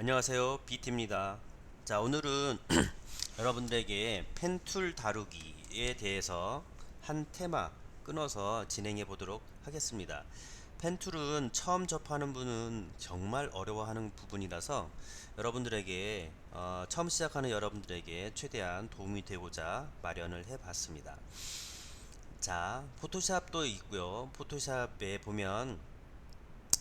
안녕하세요. BT입니다. 자 오늘은 여러분들에게 펜툴 다루기에 대해서 한 테마 끊어서 진행해 보도록 하겠습니다. 펜툴은 처음 접하는 분은 정말 어려워하는 부분이라서 여러분들에게 어, 처음 시작하는 여러분들에게 최대한 도움이 되고자 마련을 해 봤습니다. 자 포토샵도 있고요. 포토샵에 보면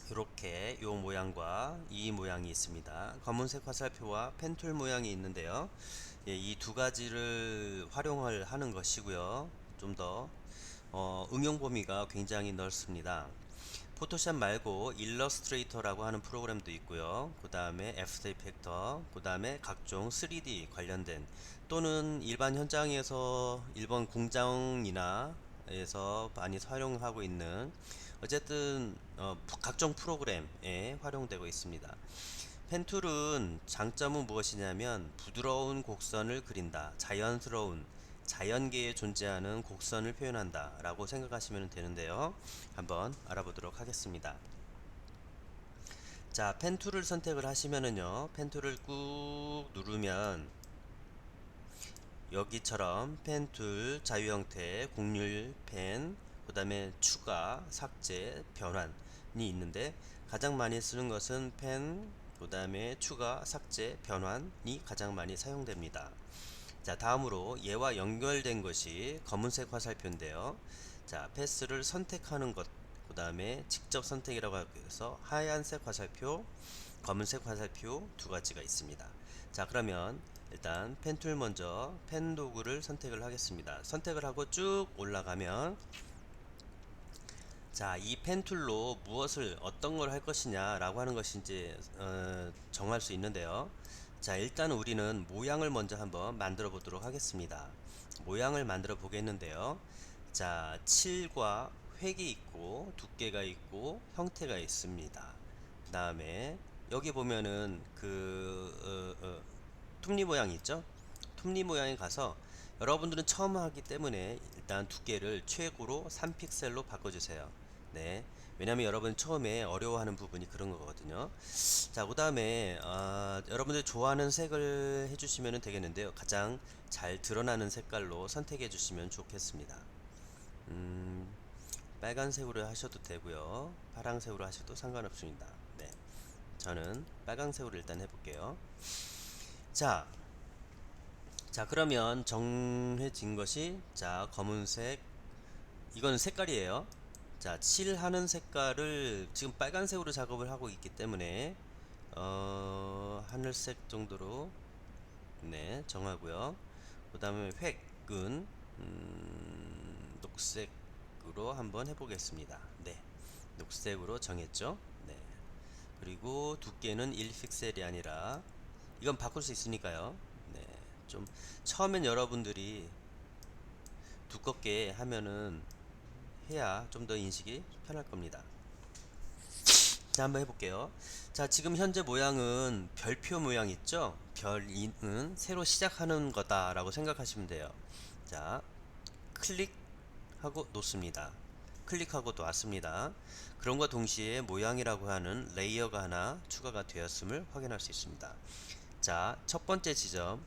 이렇게 요 모양과 이 모양이 있습니다. 검은색 화살표와 펜툴 모양이 있는데요. 예, 이두 가지를 활용을 하는 것이고요. 좀더 어, 응용 범위가 굉장히 넓습니다. 포토샵 말고 일러스트레이터라고 하는 프로그램도 있고요. 그 다음에 애프터 이펙터, 그 다음에 각종 3D 관련된 또는 일반 현장에서 일본 공장이나 에서 많이 사용하고 있는 어쨌든 어, 각종 프로그램에 활용되고 있습니다. 펜툴은 장점은 무엇이냐면 부드러운 곡선을 그린다. 자연스러운 자연계에 존재하는 곡선을 표현한다 라고 생각하시면 되는데요. 한번 알아보도록 하겠습니다. 자, 펜툴을 선택을 하시면은요. 펜툴을 꾹 누르면 여기처럼 펜툴 자유 형태 곡률 펜 그 다음에 추가 삭제 변환이 있는데 가장 많이 쓰는 것은 펜 그 다음에 추가 삭제 변환이 가장 많이 사용됩니다. 자 다음으로 얘와 연결된 것이 검은색 화살표인데요. 자 패스를 선택하는 것 그 다음에 직접 선택이라고 해서 하얀색 화살표 검은색 화살표 두 가지가 있습니다. 자 그러면 일단 펜툴 먼저 펜 도구를 선택을 하겠습니다. 선택을 하고 쭉 올라가면 자, 이 펜툴로 무엇을 어떤 걸 할 것이냐 라고 하는 이제 어, 정할 수 있는데요. 자, 일단 우리는 모양을 먼저 한번 만들어 보도록 하겠습니다. 모양을 만들어 보겠는데요. 자, 칠과 획이 있고 두께가 있고 형태가 있습니다. 그 다음에 여기 보면은 그 어, 어, 톱니 모양이 있죠? 톱니 모양에 가서 여러분들은 처음 하기 때문에 일단 두께를 최고로 3픽셀로 바꿔주세요. 네. 왜냐면 여러분 처음에 어려워하는 부분이 그런 거거든요. 자, 그 다음에 어, 여러분들 좋아하는 색을 해주시면 되겠는데요. 가장 잘 드러나는 색깔로 선택해 주시면 좋겠습니다. 음, 빨간색으로 하셔도 되고요. 파랑색으로 하셔도 상관없습니다. 네. 저는 빨간색으로 일단 해볼게요. 자, 자 그러면 정해진 것이 자 검은색 이거는 색깔이에요. 자 칠하는 색깔을 지금 빨간색으로 작업을 하고 있기 때문에 어, 하늘색 정도로 네 정하고요. 그 다음에 획은 음, 녹색으로 한번 해 보겠습니다. 네 녹색으로 정했죠. 네 그리고 두께는 1픽셀이 아니라 이건 바꿀 수 있으니까요. 네, 좀 처음엔 여러분들이 두껍게 하면은 해야 좀 더 인식이 편할 겁니다. 자, 한번 해볼게요. 자, 지금 현재 모양은 별표 모양 있죠? 별은 새로 시작하는 거다라고 생각하시면 돼요. 자, 클릭하고 놓습니다. 클릭하고 놓았습니다. 그럼과 동시에 모양이라고 하는 레이어가 하나 추가가 되었음을 확인할 수 있습니다. 자, 첫 번째 지점,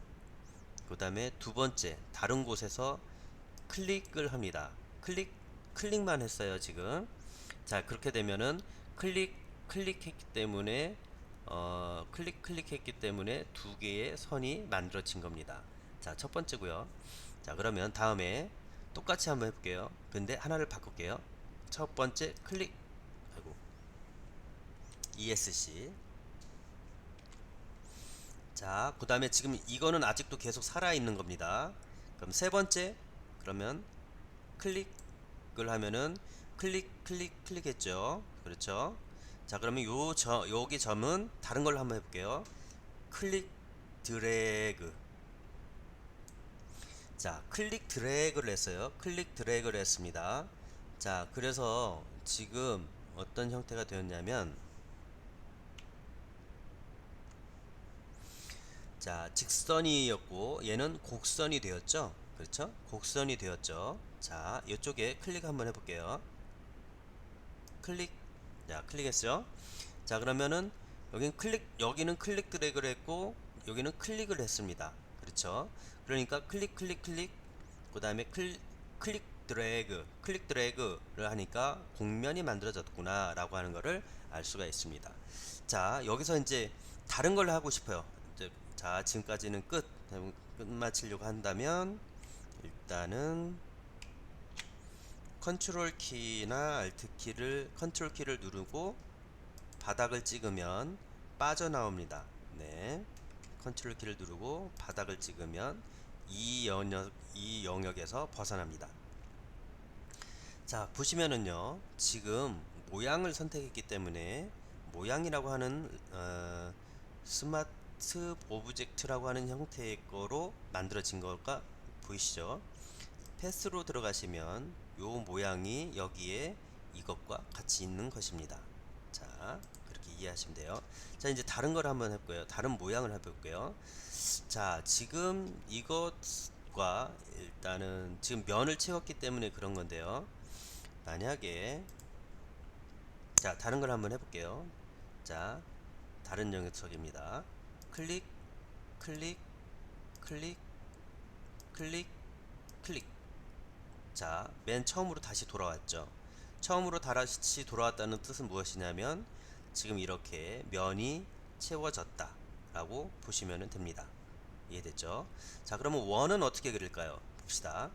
그 다음에 두 번째, 다른 곳에서 클릭을 합니다. 클릭, 클릭만 했어요, 지금. 자, 그렇게 되면은 클릭, 클릭했기 때문에, 어, 클릭, 클릭했기 때문에 두 개의 선이 만들어진 겁니다. 자, 첫 번째고요. 자, 그러면 다음에 똑같이 한번 해볼게요. 근데 하나를 바꿀게요. 첫 번째 클릭, 아이고, ESC. 자, 그 다음에 지금 이거는 아직도 계속 살아있는 겁니다. 그럼 세 번째, 그러면 클릭 을 하면은 클릭, 클릭, 클릭했죠. 그렇죠. 자, 그러면 요, 저, 여기 점은 다른 걸로 한번 해볼게요. 클릭, 드래그. 자, 클릭 드래그를 했어요. 클릭 드래그를 했습니다. 자, 그래서 지금 어떤 형태가 되었냐면, 자, 직선이었고 얘는 곡선이 되었죠. 그렇죠? 곡선이 되었죠. 자, 이쪽에 클릭 한번 해볼게요. 클릭. 자, 클릭했죠. 자, 그러면은 여기는 클릭 여기는 클릭 드래그를 했고 여기는 클릭을 했습니다. 그렇죠? 그러니까 클릭 클릭 클릭 그 다음에 클, 클릭 드래그 클릭 드래그를 하니까 곡면이 만들어졌구나 라고 하는 것을 알 수가 있습니다. 자 여기서 이제 다른 걸 하고 싶어요. 이제 자 지금까지는 끝 끝마치려고 한다면 일단은 컨트롤 키나 알트 키를 컨트롤 키를 누르고 바닥을 찍으면 빠져나옵니다. 네. 컨트롤 키를 누르고 바닥을 찍으면 이 영역 이 영역에서 벗어납니다. 자, 보시면은요. 지금 모양을 선택했기 때문에 모양이라고 하는 어, 스마트 오브젝트라고 하는 형태의 거로 만들어진 걸까 보이시죠? 패스로 들어가시면 요 모양이 여기에 이것과 같이 있는 것입니다. 자, 그렇게 이해하시면 돼요. 자, 이제 다른 걸 한번 해볼게요. 다른 모양을 해볼게요. 자, 지금 이것과 일단은 지금 면을 채웠기 때문에 그런 건데요. 만약에 자, 다른 걸 한번 해볼게요. 자, 다른 영역석입니다. 클릭, 클릭, 클릭, 클릭, 클릭. 자, 맨 처음으로 다시 돌아왔죠. 처음으로 다시 돌아왔다는 뜻은 무엇이냐면 지금 이렇게 면이 채워졌다 라고 보시면 됩니다. 이해됐죠? 자, 그러면 원은 어떻게 그릴까요? 봅시다.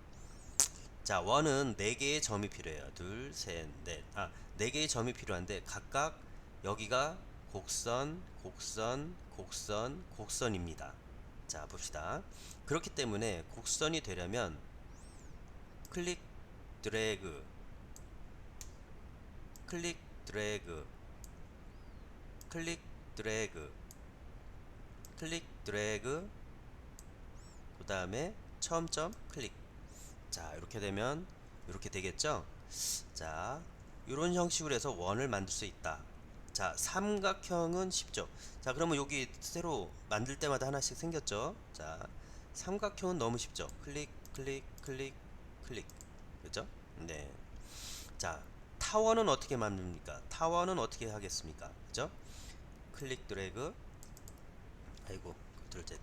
자, 원은 4개의 점이 필요해요. 둘, 셋, 넷. 아, 4개의 점이 필요한데 각각 여기가 곡선, 곡선, 곡선, 곡선입니다. 자, 봅시다. 그렇기 때문에 곡선이 되려면 클릭 드래그. 클릭 드래그. 클릭 드래그. 클릭 드래그. 그 다음에 처음 점 클릭. 자 이렇게 되면 이렇게 되겠죠? 자 이런 형식으로 해서 원을 만들 수 있다. 자 삼각형은 쉽죠 자 그러면 여기 새로 만들 때마다 하나씩 생겼죠? 자 삼각형은 너무 쉽죠 클릭 클릭 클릭 클릭. 그죠? 네 자 타워는 어떻게 만듭니까? 타워는 어떻게 하겠습니까? 그죠? 클릭 드래그. 아이고 컨트롤 Z.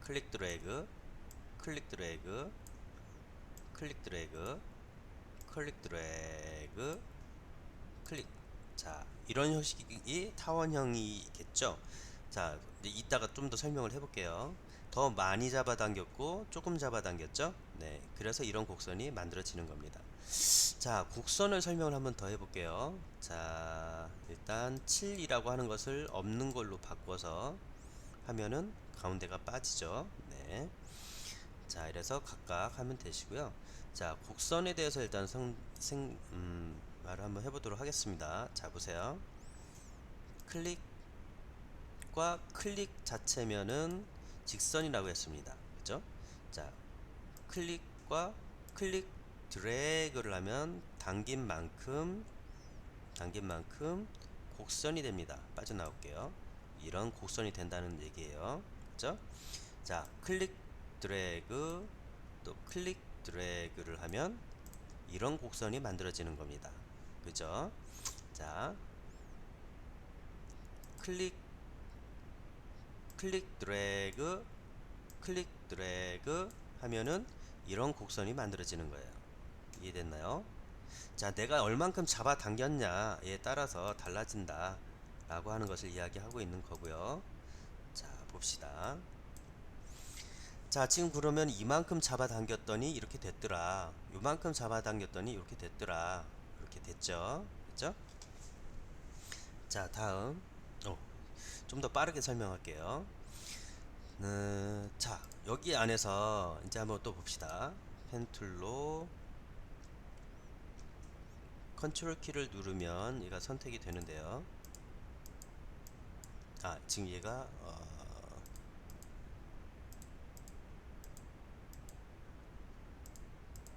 클릭 드래그. 클릭 드래그. 클릭 드래그. 클릭 드래그. 클릭. 자 이런 형식이 타원형이겠죠? 자 이따가 좀 더 설명을 해볼게요 더 많이 잡아당겼고 조금 잡아당겼죠? 네 그래서 이런 곡선이 만들어지는 겁니다. 자 곡선을 설명을 한번 더 해볼게요. 자 일단 7이라고 하는 것을 없는 걸로 바꿔서 하면은 가운데가 빠지죠. 네. 자 이래서 각각 하면 되시고요. 자 곡선에 대해서 일단 성, 생, 음, 말을 한번 해보도록 하겠습니다. 자 보세요. 클릭과 클릭 자체면은 직선이라고 했습니다. 그죠? 자 클릭과 클릭 드래그를 하면 당긴 만큼 당긴 만큼 곡선이 됩니다. 빠져나올게요. 이런 곡선이 된다는 얘기예요. 그죠? 자 클릭 드래그 또 클릭 드래그를 하면 이런 곡선이 만들어지는 겁니다. 그죠? 자 클릭 클릭 드래그 클릭 드래그 하면은 이런 곡선이 만들어지는 거예요. 이해됐나요? 자 내가 얼만큼 잡아당겼냐에 따라서 달라진다 라고 하는 것을 이야기하고 있는 거고요. 자 봅시다. 자 지금 그러면 이만큼 잡아당겼더니 이렇게 됐더라. 요만큼 잡아당겼더니 이렇게 됐더라. 이렇게 됐죠? 그죠? 자 다음. 어, 좀 더 빠르게 설명할게요. 음, 자 여기 안에서 이제 한번 또 봅시다. 펜 툴로 컨트롤 키를 누르면 얘가 선택이 되는데요. 아 지금 얘가 어,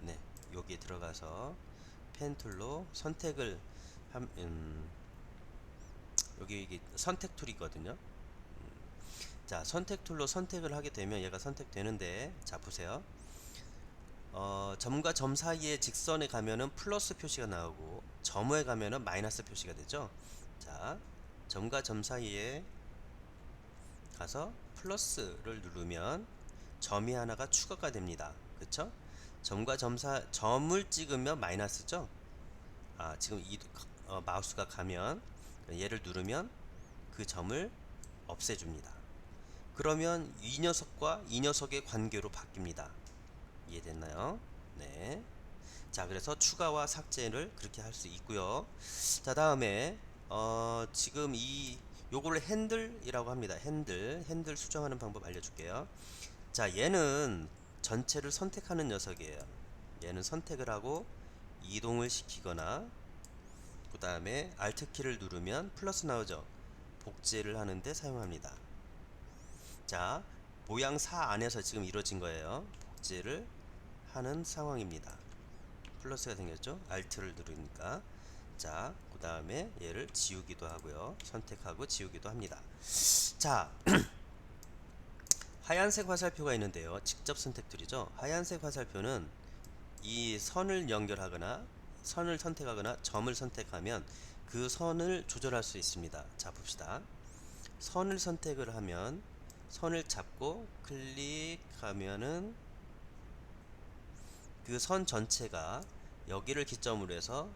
네 여기에 들어가서 펜 툴로 선택을 함, 음, 여기 이게 선택 툴이거든요 음, 자 선택 툴로 선택을 하게 되면 얘가 선택되는데 자 보세요 어, 점과 점 사이의 직선에 가면은 플러스 표시가 나오고 점호에 가면은 마이너스 표시가 되죠. 자, 점과 점 사이에 가서 플러스를 누르면 점이 하나가 추가가 됩니다. 그쵸? 점과 점사 점을 찍으면 마이너스죠. 아 지금 이 어, 마우스가 가면 얘를 누르면 그 점을 없애줍니다. 그러면 이 녀석과 이 녀석의 관계로 바뀝니다. 이해됐나요? 네. 자 그래서 추가와 삭제를 그렇게 할 수 있고요. 자 다음에 어, 지금 이 요거를 핸들이라고 합니다. 핸들 핸들 수정하는 방법 알려줄게요. 자 얘는 전체를 선택하는 녀석이에요. 얘는 선택을 하고 이동을 시키거나 그 다음에 Alt 키를 누르면 플러스 나오죠. 복제를 하는데 사용합니다. 자 모양 4 안에서 지금 이루어진 거예요. 복제를 하는 상황입니다. 플러스가 생겼죠. Alt를 누르니까 자, 그 다음에 얘를 지우기도 하고요. 선택하고 지우기도 합니다. 자, 하얀색 화살표가 있는데요. 직접 선택툴이죠. 하얀색 화살표는 이 선을 연결하거나 선을 선택하거나 점을 선택하면 그 선을 조절할 수 있습니다. 자, 봅시다. 선을 선택을 하면 선을 잡고 클릭하면은 그 선 전체가 여기를 기점으로 해서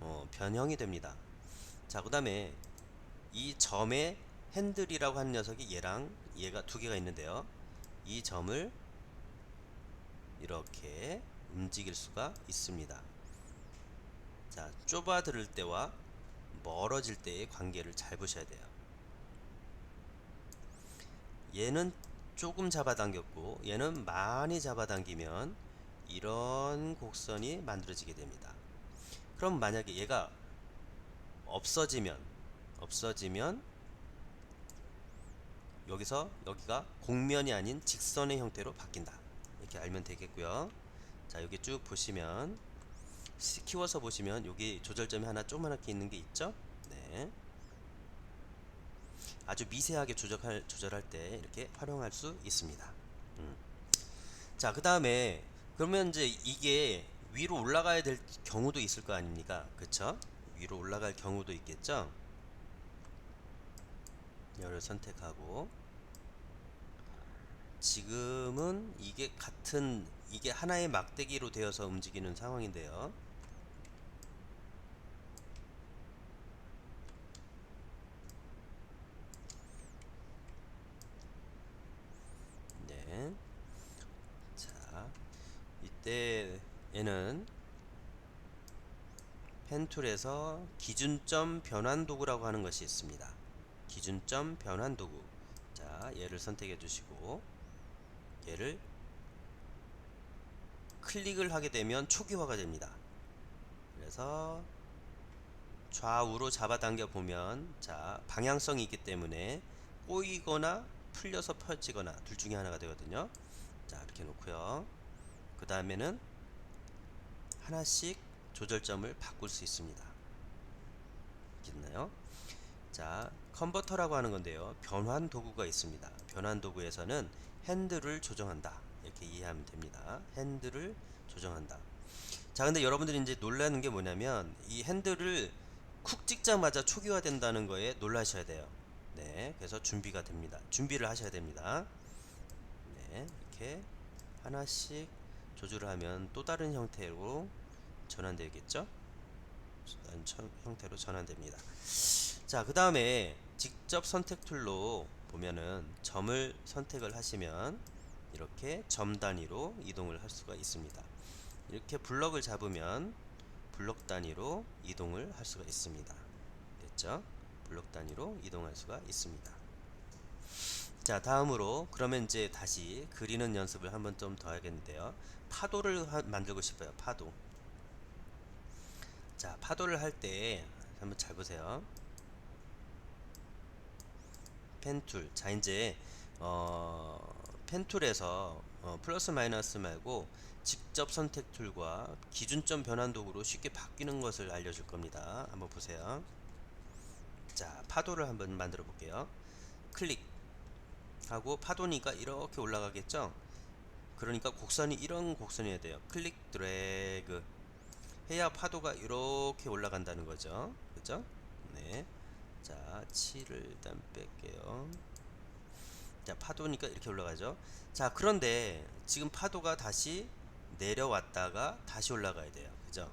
어, 변형이 됩니다. 자, 그 다음에 이 점의 핸들이라고 하는 녀석이 얘랑 얘가 두 개가 있는데요. 이 점을 이렇게 움직일 수가 있습니다. 자, 좁아들을 때와 멀어질 때의 관계를 잘 보셔야 돼요. 얘는 조금 잡아당겼고 얘는 많이 잡아당기면 이런 곡선이 만들어지게 됩니다. 그럼 만약에 얘가 없어지면 없어지면 여기서 여기가 곡면이 아닌 직선의 형태로 바뀐다. 이렇게 알면 되겠고요. 자, 여기 쭉 보시면 시- 키워서 보시면 여기 조절점이 하나 조그맣게 있는 게 있죠? 네. 아주 미세하게 조절할 조절할 때 이렇게 활용할 수 있습니다. 음. 자, 그 다음에 그러면 이제 이게 위로 올라가야 될 경우도 있을 거 아닙니까? 그쵸? 위로 올라갈 경우도 있겠죠? 열을 선택하고 지금은 이게 같은 이게 하나의 막대기로 되어서 움직이는 상황인데요. 네. 자, 이때에는 펜툴에서 기준점 변환 도구라고 하는 것이 있습니다. 기준점 변환 도구. 자, 얘를 선택해 주시고 얘를 클릭을 하게 되면 초기화가 됩니다. 그래서 좌우로 잡아당겨 보면 자, 방향성이 있기 때문에 꼬이거나 풀려서 펴지거나 둘 중에 하나가 되거든요. 자, 이렇게 놓고요. 그 다음에는 하나씩 조절점을 바꿀 수 있습니다. 있나요? 자, 컨버터라고 하는 건데요. 변환 도구가 있습니다. 변환 도구에서는 핸들을 조정한다. 이렇게 이해하면 됩니다. 핸들을 조정한다. 자, 근데 여러분들이 이제 놀라는 게 뭐냐면 이 핸들을 쿡 찍자마자 초기화 된다는 거에 놀라셔야 돼요. 네, 그래서 준비가 됩니다. 준비를 하셔야 됩니다. 네, 이렇게 하나씩 조절을 하면 또 다른 형태로 전환되겠죠? 형태로 전환됩니다. 자, 그 다음에 직접 선택 툴로 보면은 점을 선택을 하시면 이렇게 점 단위로 이동을 할 수가 있습니다. 이렇게 블럭을 잡으면 블럭 단위로 이동을 할 수가 있습니다. 됐죠? 블럭 단위로 이동할 수가 있습니다. 자, 다음으로 그러면 이제 다시 그리는 연습을 한번 좀 더 하겠는데요. 파도를 하- 만들고 싶어요. 파도. 자, 파도를 할 때 한번 잘 보세요. 펜툴. 자, 이제 어, 펜툴에서 어, 플러스 마이너스 말고 직접 선택 툴과 기준점 변환 도구로 쉽게 바뀌는 것을 알려줄 겁니다. 한번 보세요. 자, 파도를 한번 만들어 볼게요. 클릭 하고 파도니까 이렇게 올라가겠죠? 그러니까 곡선이 이런 곡선이어야 돼요. 클릭 드래그 해야 파도가 이렇게 올라간다는 거죠. 그죠? 네. 자, 7을 일단 뺄게요. 자, 파도니까 이렇게 올라가죠. 자, 그런데 지금 파도가 다시 내려왔다가 다시 올라가야 돼요. 그죠?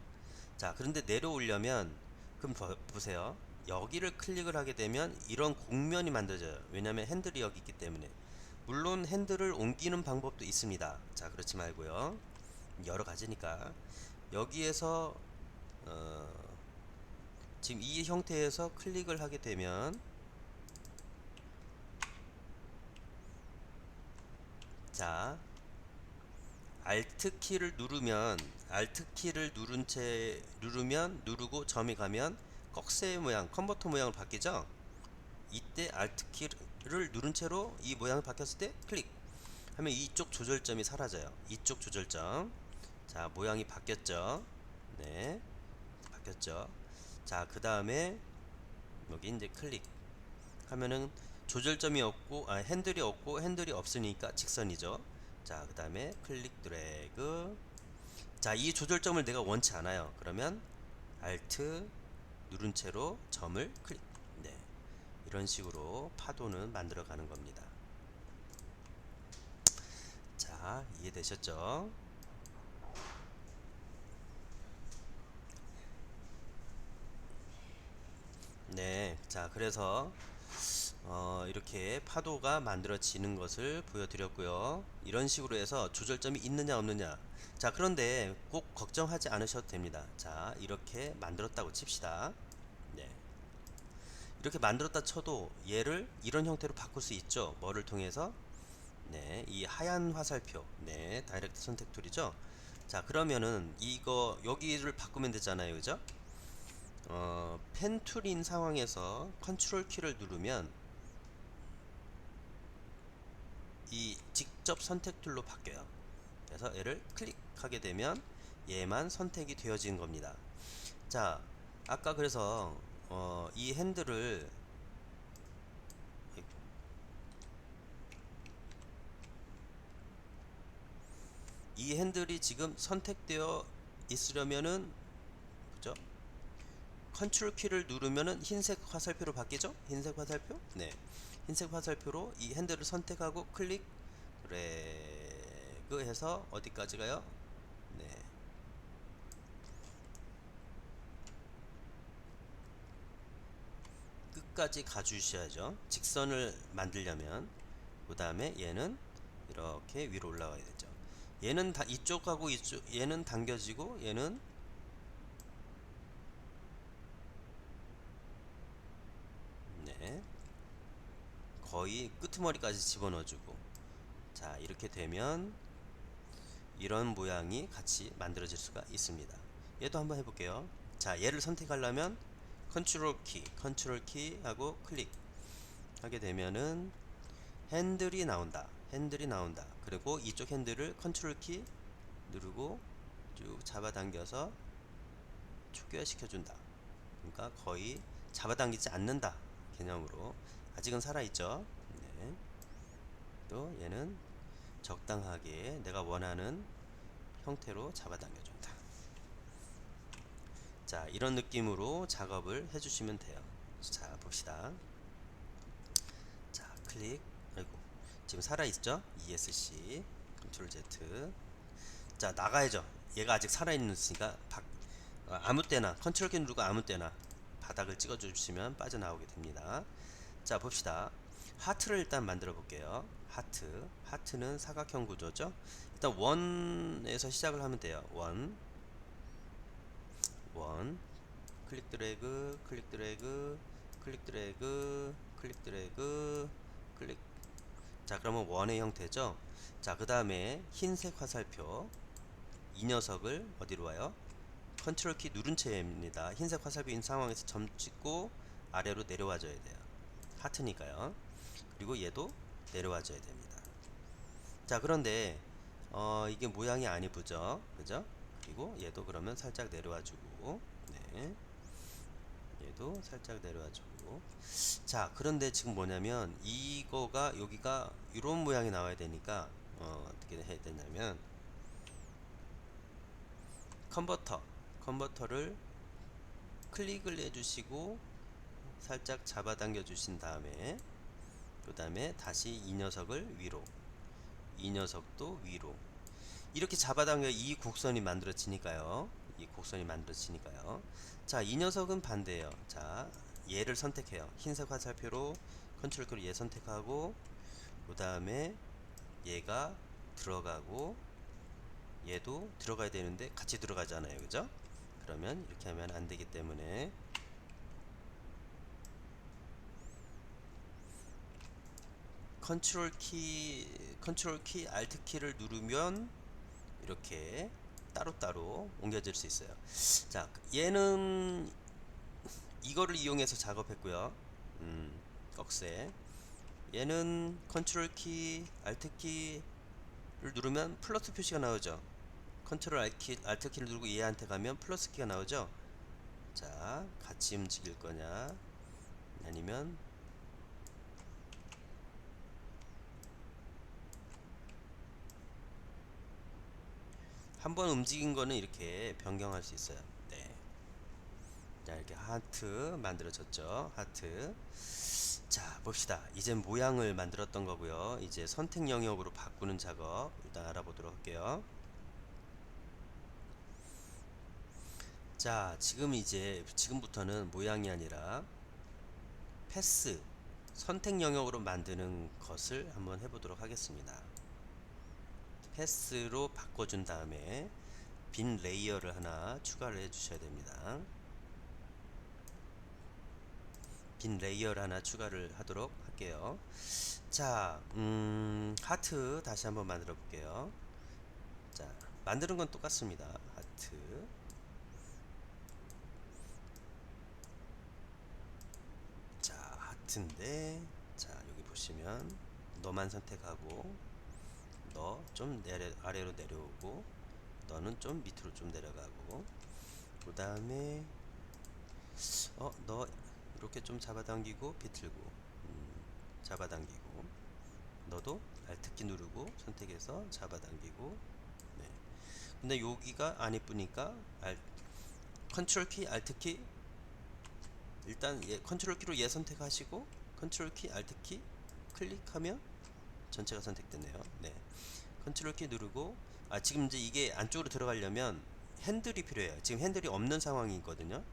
자, 그런데 내려오려면 그럼 보- 보세요. 여기를 클릭을 하게 되면 이런 곡면이 만들어져요. 왜냐면 핸들이 여기 있기 때문에. 물론 핸들을 옮기는 방법도 있습니다. 자, 그렇지 말고요. 여러 가지니까 여기에서 어, 지금 이 형태에서 클릭을 하게 되면 자 Alt 키를 누르면 Alt 키를 누른 채 누르면 누르고 점이 가면 꺽쇠 모양 컨버터 모양으로 바뀌죠 이때 Alt 키를 누른 채로 이 모양이 바뀌었을 때 클릭. 하면 이쪽 조절점이 사라져요. 이쪽 조절점. 자 모양이 바뀌었죠? 네 바뀌었죠. 자 그 다음에 여기 이제 클릭. 하면은 조절점이 없고 아 핸들이 없고 핸들이 없으니까 직선이죠. 자 그 다음에 클릭 드래그. 자 이 조절점을 내가 원치 않아요. 그러면 Alt 누른 채로 점을 클릭. 네 이런 식으로 파도는 만들어 가는 겁니다 자 이해되셨죠 네, 자 그래서 어, 이렇게 파도가 만들어지는 것을 보여드렸고요. 이런 식으로 해서 조절점이 있느냐 없느냐. 자 그런데 꼭 걱정하지 않으셔도 됩니다. 자 이렇게 만들었다고 칩시다. 네, 이렇게 만들었다 쳐도 얘를 이런 형태로 바꿀 수 있죠. 뭐를 통해서? 네, 이 하얀 화살표. 네, 다이렉트 선택 툴이죠. 자 그러면은 이거 여기를 바꾸면 되잖아요, 그죠? 어, 펜 툴인 상황에서 컨트롤 키를 누르면 이 직접 선택 툴로 바뀌어요. 그래서 얘를 클릭하게 되면 얘만 선택이 되어진 겁니다. 자, 아까 그래서 어, 이 핸들을 이 핸들이 지금 선택되어 있으려면은 그죠? 컨트롤 키를 누르면은 흰색 화살표로 바뀌죠? 흰색 화살표? 네. 흰색 화살표로 이 핸들을 선택하고 클릭 드래그 해서 어디까지 가요? 네. 끝까지 가주셔야죠. 직선을 만들려면 그 다음에 얘는 이렇게 위로 올라가야 되죠. 얘는 다 이쪽하고 이쪽 얘는 당겨지고 얘는 네. 거의 끄트머리까지 집어넣어주고 자 이렇게 되면 이런 모양이 같이 만들어질 수가 있습니다 얘도 한번 해볼게요 자 얘를 선택하려면 컨트롤 키 컨트롤 키 하고 클릭 하게 되면은 핸들이 나온다 핸들이 나온다. 그리고 이쪽 핸들을 컨트롤 키 누르고 쭉 잡아당겨서 초기화시켜 준다. 그러니까 거의 잡아당기지 않는다 개념으로. 아직은 살아있죠? 네. 또 얘는 적당하게 내가 원하는 형태로 잡아당겨준다 자 이런 느낌으로 작업을 해주시면 돼요. 자 봅시다. 자 클릭. 아이고 지금 살아있죠? ESC 컨트롤 Z. 자 나가야죠. 얘가 아직 살아있으니까 바, 어, 아무 때나 컨트롤 키 누르고 아무 때나 바닥을 찍어 주시면 빠져나오게 됩니다. 자 봅시다. 하트를 일단 만들어 볼게요. 하트. 하트는 사각형 구조죠? 일단 원에서 시작을 하면 돼요. 원 원. 클릭 드래그 클릭 드래그 클릭 드래그 클릭 드래그 클릭. 자 그러면 원의 형태죠? 자 그 다음에 흰색 화살표. 이 녀석을 어디로 와요? 컨트롤 키 누른 채입니다. 흰색 화살표인 상황에서 점 찍고 아래로 내려와 줘야 돼요. 하트니까요. 그리고 얘도 내려와 줘야 됩니다. 자 그런데 어 이게 모양이 안 이쁘죠? 그죠 그리고 얘도 그러면 살짝 내려와 주고 네. 얘도 살짝 내려와 주고. 자 그런데 지금 뭐냐면 이거가 여기가 이런 모양이 나와야 되니까 어, 어떻게 해야 되냐면 컨버터 컨버터를 클릭을 해주시고 살짝 잡아당겨 주신 다음에 그 다음에 다시 이 녀석을 위로 이 녀석도 위로 이렇게 잡아당겨 이 곡선이 만들어지니까요. 이 곡선이 만들어지니까요. 자 이 녀석은 반대예요. 자 얘를 선택해요. 흰색 화살표로 컨트롤 키로 얘 선택하고 그 다음에 얘가 들어가고 얘도 들어가야 되는데 같이 들어가잖아요. 그죠? 그러면 이렇게 하면 안 되기 때문에 컨트롤 키 컨트롤 키 알트 키를 누르면 이렇게 따로따로 옮겨질 수 있어요. 자 얘는 이거를 이용해서 작업했고요. 음, 꺽쇠. 얘는 컨트롤 키 알트 키를 누르면 플러스 표시가 나오죠. 컨트롤 알트 키를 누르고 얘한테 가면 플러스 키가 나오죠. 자 같이 움직일 거냐? 아니면 한 번 움직인 거는 이렇게 변경할 수 있어요. 네. 자, 이렇게 하트 만들어졌죠. 하트. 자, 봅시다. 이제 모양을 만들었던 거고요. 이제 선택 영역으로 바꾸는 작업 일단 알아보도록 할게요. 자, 지금 이제 지금부터는 모양이 아니라 패스 선택 영역으로 만드는 것을 한번 해보도록 하겠습니다. 패스로 바꿔준 다음에 빈 레이어를 하나 추가를 해 주셔야 됩니다. 빈 레이어를 하나 추가를 하도록 할게요. 자, 음, 하트 다시 한번 만들어 볼게요. 자, 만드는 건 똑같습니다. 하트. 자, 하트인데, 자, 여기 보시면, 너만 선택하고, 너 좀 내려, 아래로 내려오고, 너는 좀 밑으로 좀 내려가고, 그 다음에, 어, 너 이렇게 좀 잡아당기고, 비틀고, 음, 잡아당기고, 너도 Alt키 누르고, 선택해서 잡아당기고, 네. 근데 여기가 안 이쁘니까, 알, 컨트롤 키, Alt 키, 일단 얘 컨트롤 키로 얘 선택하시고 컨트롤 키 알트 키 클릭하면 전체가 선택됐네요. 네. 컨트롤 키 누르고 아 지금 이제 이게 안쪽으로 들어가려면 핸들이 필요해요. 지금 핸들이 없는 상황이거든요.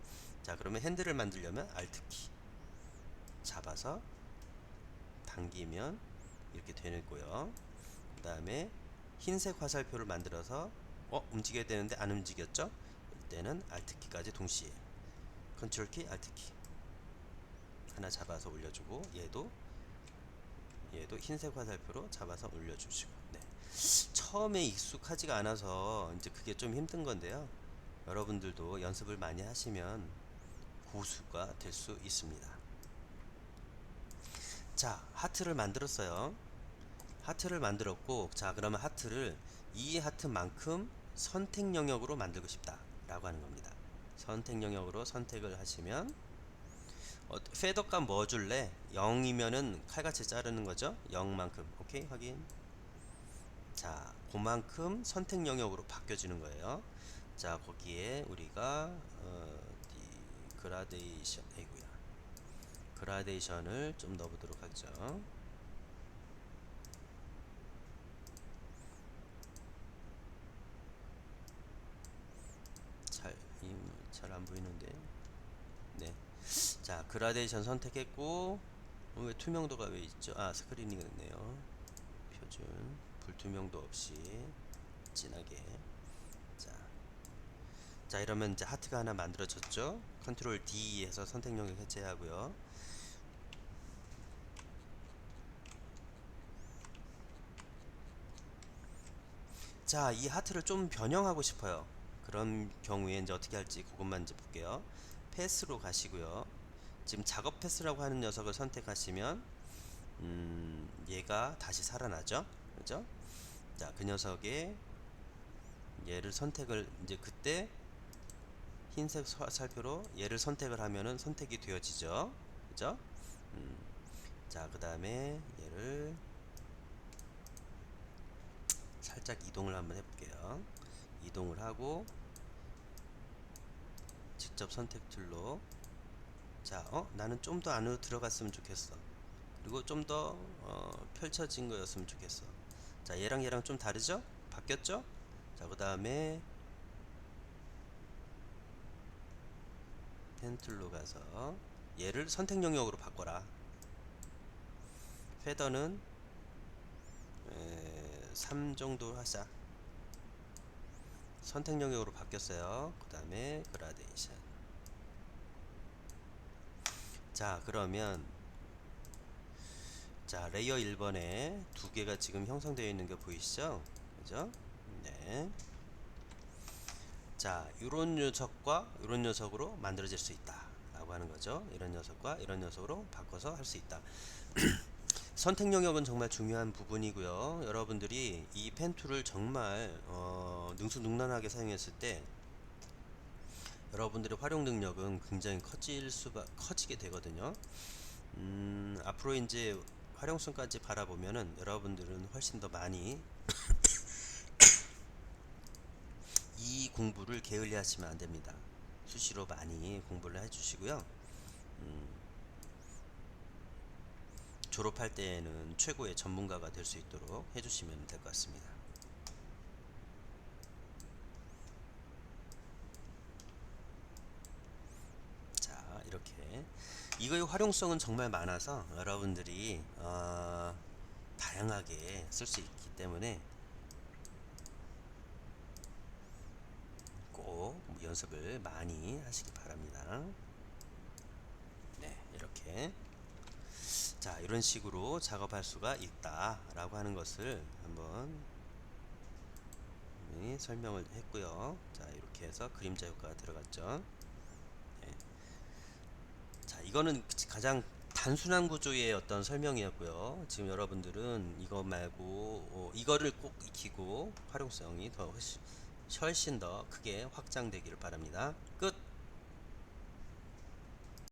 자, 그러면 핸들을 만들려면 알트 키 잡아서 당기면 이렇게 되는 거요. 그 다음에 흰색 화살표를 만들어서 어 움직여야 되는데 안 움직였죠? 이때는 알트 키까지 동시에 컨트롤 키, 알트 키 하나 잡아서 올려주고 얘도 얘도 흰색 화살표로 잡아서 올려주시고 네. 처음에 익숙하지가 않아서 이제 그게 좀 힘든 건데요. 여러분들도 연습을 많이 하시면 고수가 될 수 있습니다. 자, 하트를 만들었어요. 하트를 만들었고, 자, 그러면 하트를 이 하트만큼 선택 영역으로 만들고 싶다. 라고 하는 겁니다. 선택 영역으로 선택을 하시면, 어, 페더값 뭐 줄래? 0이면은 칼같이 자르는 거죠? 0만큼. 오케이, 확인. 자, 그만큼 선택 영역으로 바뀌어지는 거예요. 자, 거기에 우리가, 어, 이 그라데이션, 아이고야. 그라데이션을 좀 넣어보도록 하죠. 잘, 잘 안 보이는데. 네. 자, 그라데이션 선택했고, 어, 왜 투명도가 왜 있죠? 아, 스크린이 있네요. 표준, 불투명도 없이 진하게. 자, 자 이러면 이제 하트가 하나 만들어졌죠? 컨트롤 D에서 선택 영역 해제하고요. 자, 이 하트를 좀 변형하고 싶어요. 그런 경우에 이제 어떻게 할지 그것만 이제 볼게요. 패스로 가시고요. 지금 작업 패스라고 하는 녀석을 선택하시면 음, 얘가 다시 살아나죠. 그죠? 자, 그 녀석의 얘를 선택을 이제 그때 흰색 화살표로 얘를 선택을 하면은 선택이 되어지죠. 그죠? 음, 자, 그 다음에 얘를 살짝 이동을 한번 해볼게요. 이동을 하고 직접 선택 툴로 자, 어? 나는 좀 더 안으로 들어갔으면 좋겠어. 그리고 좀더 어, 펼쳐진 거였으면 좋겠어. 자, 얘랑 얘랑 좀 다르죠? 바뀌었죠? 자, 그 다음에 펜 툴로 가서 얘를 선택 영역으로 바꿔라. 페더는 3 정도 하자. 선택 영역으로 바뀌었어요. 그 다음에 그라데이션. 자, 그러면 자, 레이어 1번에 두 개가 지금 형성되어 있는 게 보이시죠? 그죠? 네. 자, 이런 녀석과 이런 녀석으로 만들어질 수 있다. 라고 하는 거죠. 이런 녀석과 이런 녀석으로 바꿔서 할 수 있다. 선택 영역은 정말 중요한 부분이고요. 여러분들이 이 펜툴을 정말 어, 능수능란하게 사용했을 때 여러분들의 활용 능력은 굉장히 커질 수가 커지게 되거든요. 음, 앞으로 이제 활용성까지 바라보면은 여러분들은 훨씬 더 많이 이 공부를 게을리 하시면 안 됩니다. 수시로 많이 공부를 해주시고요. 음, 졸업할 때에는 최고의 전문가가 될 수 있도록 해주시면 될 것 같습니다. 자 이렇게 이거의 활용성은 정말 많아서 여러분들이 어, 다양하게 쓸 수 있기 때문에 꼭 연습을 많이 하시기 바랍니다. 네 이렇게 자 이런 식으로 작업할 수가 있다라고 하는 것을 한번 네, 설명을 했고요. 자 이렇게 해서 그림자 효과가 들어갔죠. 이거는 가장 단순한 구조의 어떤 설명이었고요. 지금 여러분들은 이거 말고 어, 이거를 꼭 익히고 활용성이 더 훨씬, 훨씬 더 크게 확장되기를 바랍니다. 끝.